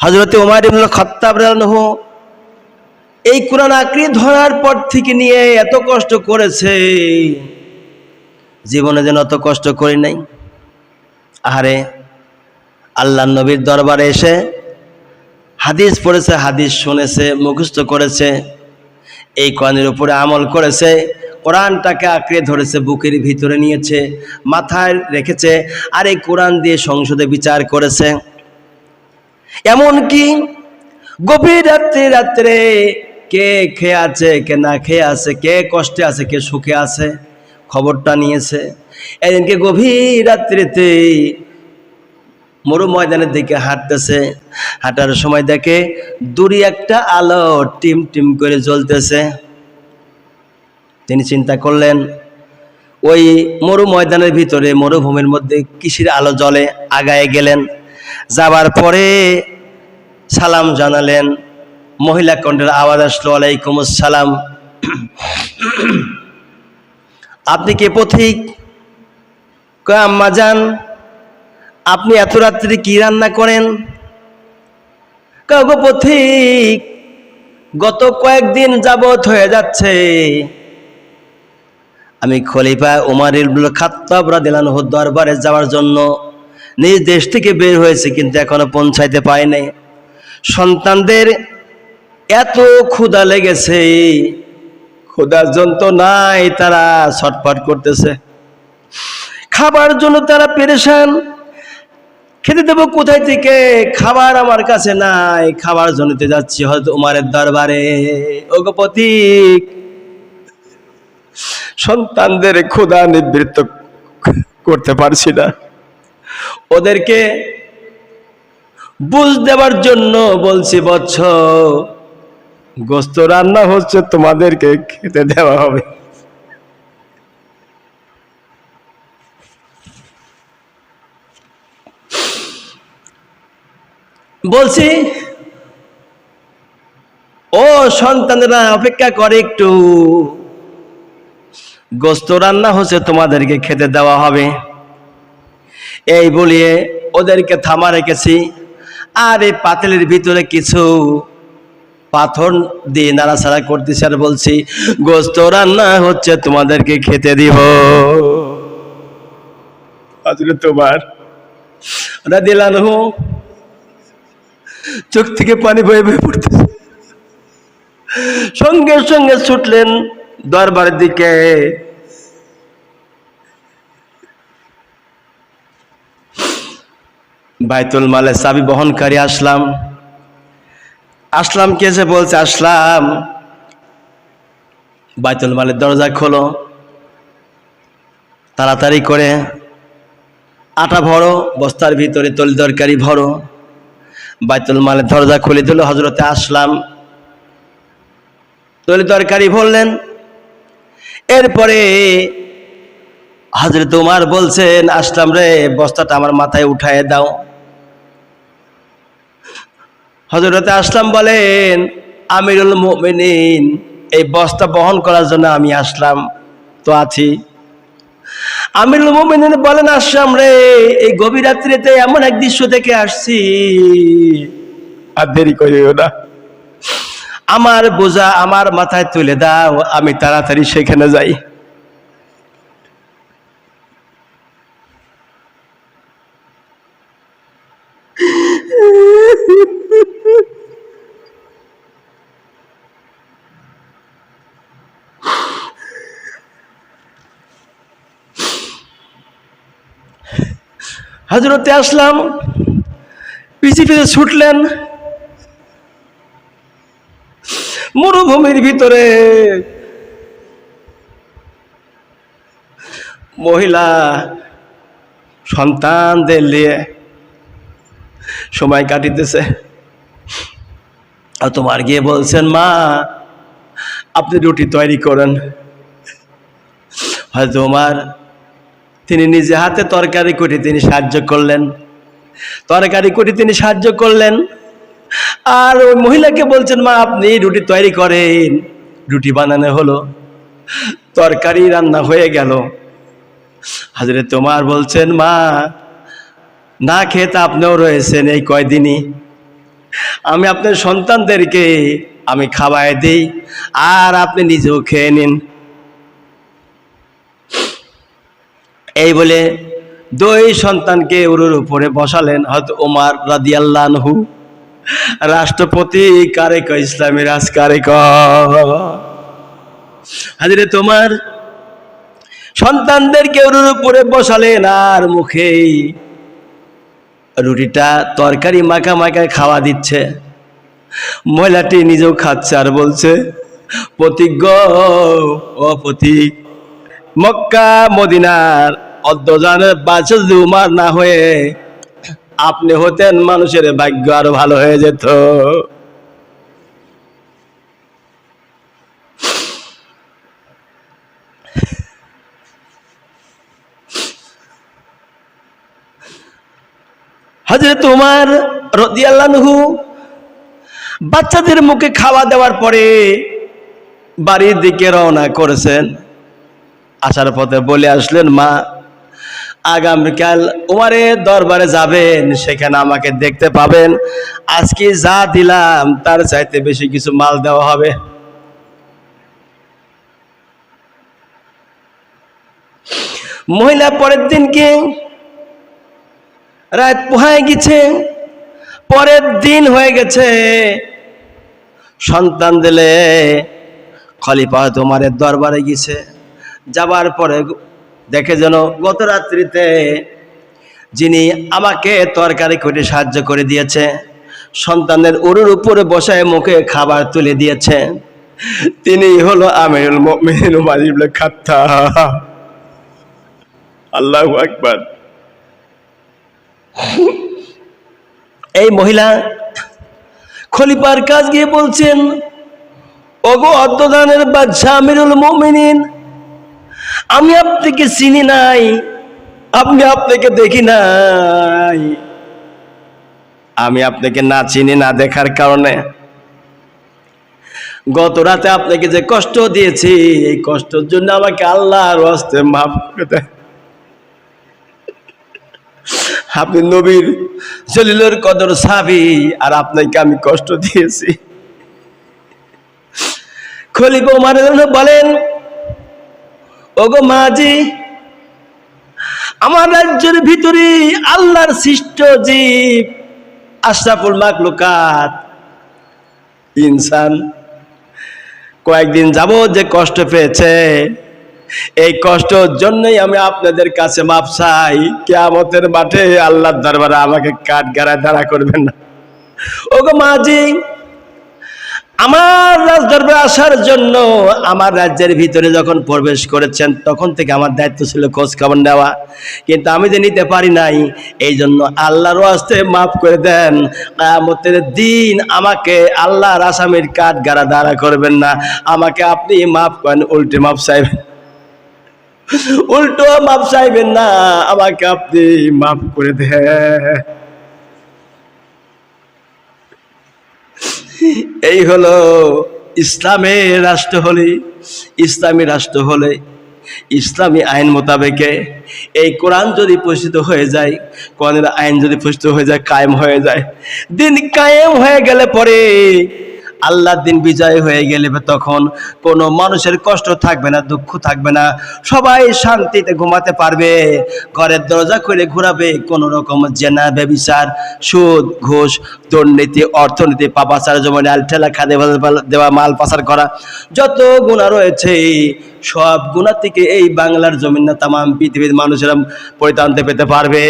হজরতে উমার ইবনুল খত্তাব এই কোরআন আঁকড়ে ধরার পর থেকে নিয়ে এত কষ্ট করেছে। জীবনে যেন অত কষ্ট করি নাই। আহারে আল্লাহ নবীর দরবারে এসে হাদিস পড়েছে, হাদিস শুনেছে, মুখস্থ করেছে, এই কোরআনের উপরে আমল করেছে, কোরআনটাকে আঁকড়ে ধরেছে, বুকের ভিতরে নিয়েছে, মাথায় রেখেছে, আর এই কোরআন দিয়ে সংসদে বিচার করেছে। এমনকি গভীর রাত্রে রাত্রে কে খেয়ে আছে, কে না খেয়ে আছে, কে কষ্টে আছে, কে সুখে আছে, খবরটা নিয়েছে। এদিনকে গভীর রাত্রিতে মরু ময়দানের দিকে হাঁটতেছে। হাঁটার সময় দেখে দূরে একটা আলো টিম টিম করে জ্বলতেছে। তিনি চিন্তা করলেন, ওই মরু ময়দানের ভিতরে মরুভূমির মধ্যে কৃষির আলো জ্বলে? আগায় গেলেন। যাবার পরে সালাম জানালেন। মহিলা কণ্ঠের আওয়াজ আসলো, আলাইকুম আসসালাম। আপনি কে পথিক? আম্মা যান আপনি এত রাত্রি কি রান্না করেন? কাগো পথিক, গত কয়েকদিন যাবৎ হয়ে যাচ্ছে। আমি খলিফা উমার ইবনুল খাত্তাব দরবারে যাওয়ার জন্য নিজ দেশ থেকে বের হয়েছে, কিন্তু এখনও পৌঁছাইতে পায় নাই। সন্তানদের এত ক্ষুধা লেগেছে, ক্ষুধার জন্য নাই, তারা ছটফট করতেছে। খাবার জন্য তারা পেরেশান। খেতে দেবো কোথায় থেকে? খাবার আমার কাছে নাই, খাবার জন্যতে যাচ্ছি হয়তো উমারের দরবারে। ওগো সন্তানদের ক্ষুধা নিবৃত্ত করতে পারছি না। ওদেরকে বুঝ দেওয়ার জন্য বলছি বৎস গোস্ত রান্না হচ্ছে, তোমাদেরকে খেতে দেওয়া হবে। বলছি, ও সন্তানেরা, অপেক্ষা করে একটু। গোস্ত রান্না হচ্ছে, তোমাদেরকে খেতে দেওয়া হবে। এই বলিয়ে ওদেরকে থামা রেখেছি। আর এই পাতিলের ভিতরে কিছু পাথর দিয়ে নাড়াচাড়া করতেছি আর বলছি গোস্ত রান্না হচ্ছে তোমাদেরকে খেতে দিব। আসলে তোমার ওরা দিলাম চোখ থেকে পানি বয়ে বয়ে পড়তেছে। সঙ্গে সঙ্গে ছুটলেন দরবারের দিকে। বাইতুল মালে চাবি বহনকারী আসলাম। আসলাম কে যে বলছে, আসলাম। বাইতুল মালের দরজা খোলো। তাড়াতাড়ি করে আটা ভরো, বস্তার ভিতরে তলি তরকারি ভরো। বাইতুল মালের দরজা খুলে দিল হজরতে আসলাম। তলি তরকারি ভরলেন। এরপরে হজরত উমার বলছেন, আসলাম রে, বস্তাটা আমার মাথায় উঠায় দাও। হজরতে আসলাম বলেন আমিরুল মুমিনিন এই বস্তা বহন করার জন্য আমি আসলাম তো আছি। আমিরুল মুমিনিন বলেন আসলাম রে এই গভীর রাত্রিতে এমন এক দৃশ্য থেকে আসছি। আর দেরি করিও না। আমার বোঝা আমার মাথায় তুলে দাও আমি তাড়াতাড়ি সেখানে যাই। হাজরতে আসলাম পিছি পিছে ছুটলেন। মরুভূমির ভিতরে মহিলা সন্তানদের নিয়ে সময় কাটিতেছে। আর তোমার গিয়ে বলছেন, মা, আপনি রুটি তৈরি করেন। হয়তো আমার তিনি নিজে হাতে তরকারি করে তিনি সাহায্য করলেন। তরকারি করে তিনি সাহায্য করলেন। আর ওই মহিলাকে বলছেন, মা, আপনি রুটি তৈরি করেন। রুটি বানানো হলো। তরকারি রান্না হয়ে গেল। হাজরে তোমার বলছেন, মা, না খেতে আপনিও রয়েছেন এই কয়দিনই। আমি আপনার সন্তানদেরকে আমি খাওয়াই দিই, আর আপনি নিজেও খেয়ে নিন। এই বলে দুই সন্তানকে উরুর উপরে বসালেন হয়তো ওমার রাদিয়াল্লাহু রাষ্ট্রপতি কারে ক ইসলামী রাজ কারে ক হাজিরে তোমার সন্তানদেরকে উরুর উপরে বসালেন আর মুখেই রুটিটা তরকারি মাখা মাখায় খাওয়া দিচ্ছে। মহিলাটি নিজেও খাচ্ছে আর বলছে প্রতিজ্ঞ ও প্রতীক মক্কা, মদিনার অর্ধজানের বাচ্চা যদি উমার না হয়ে, আপনি হতেন মানুষের ভাগ্য আরও ভালো হয়ে যেত। হাজরে তোমার রদিয়াল্লাহু বাচ্চাদের মুখে খাওয়া দেওয়ার পরে বাড়ির দিকে রওনা করেছেন। আসার পথে বলে আসলেন, মা আগামীকাল উমারের দরবারে যাবেন, সেখানে আমাকে দেখতে পাবেন। আজকে যা দিলাম, তার চাইতে বেশি কিছু মাল দেওয়া হবে। মহিলা পরের দিনকে রাত পোহায় গেছে, পরের দিন হয়ে গেছে। সন্তান দিলে খলিফা তোমারের দরবারে গেছে, যাবার পরে দেখে যেন গত রাত্রিতে যিনি আমাকে তরকারি করে সাহায্য করে দিয়েছে, সন্তানের উরুর উপরে বসায় মুখে খাবার তুলে দিয়েছে, তিনি হলো আমিরুল মুমিনিন উমর ইবনে খাত্তাব। আল্লাহু আকবার। এই মহিলা খলিফার কাজ গিয়ে বলছেন, ওগো অর্ধদানের বাদশাহ আমিরুল মুমিনিন আমি আপনাকে চিনি নাই আপনি আপনাকে দেখি নাই। আমি আপনাকে না চিনি, না দেখার কারণে গত রাতে আপনাকে যে কষ্ট দিয়েছি, এই কষ্টের জন্য আমাকে আল্লাহর হস্তে মাফ করে দেয় আপনি নবীর জলিলের কদর সাবি, আর আপনাকে আমি কষ্ট দিয়েছি। খলিফা উমার বলেন ওগো মাজি আমার রাজ্যের ভিতরে আল্লাহর সৃষ্ট জীব, আশরাফুল মাকলুকাত ইনসান, কয়েকদিন যাব যে কষ্ট পেয়েছে, এই কষ্টের জন্যই আমি আপনাদের কাছে মাপ চাই, কেয়ামতের মাঠে আল্লাহর দরবারে আমাকে কাঠ গাড়ায় দাঁড়া করবেন না। ওগো মাঝি আমার রাজ দরবারে আসার জন্য আমার রাজ্যের ভিতরে যখন প্রবেশ করেছেন, তখন থেকে আমার দায়িত্ব ছিল খোঁজ খবর নেওয়া। কিন্তু আমি যে নিতে পারি নাই। এই জন্য আল্লাহর আসতে মাফ করে দেন। কায়ামতের দিন আমাকে আল্লাহর আসামির কাঠ গাড়া দাঁড়া করবেন না। আমাকে আপনি মাফ করেন, উল্টে মাফ চাইবেন। উল্টো মাপ চাইবেন না। আমাকে আপনি মাফ করে দেন। এই হলো ইসলামের রাষ্ট্র হলে ইসলামী রাষ্ট্র হলে ইসলামী আইন মোতাবেকে। এই কোরআন যদি প্রসিত হয়ে যায়, কোরআনের আইন যদি প্রসিত হয়ে যায়, কায়েম হয়ে যায়, দিন কায়েম হয়ে গেলে পরে আল্লাহর দিন বিজয় হয়ে গেলে তখন কোনো মানুষের কষ্ট থাকবে না, দুঃখ থাকবে না। সবাই শান্তিতে ঘুমাতে পারবে, ঘরের দরজা খুলে ঘোরাবে, কোনো রকম জেনা, ব্যবিচার, সুদ, ঘুষ, দুর্নীতি, অর্থনীতি, পাপাচার জমা আল ঠেলা খাদে দেওয়া, মাল পাচার করা, যত গুণা রয়েছে, সব গুণা থেকে এই বাংলার জমিন না তাম পৃথিবীর মানুষেরা পরিত্রান্তে পেতে পারবে।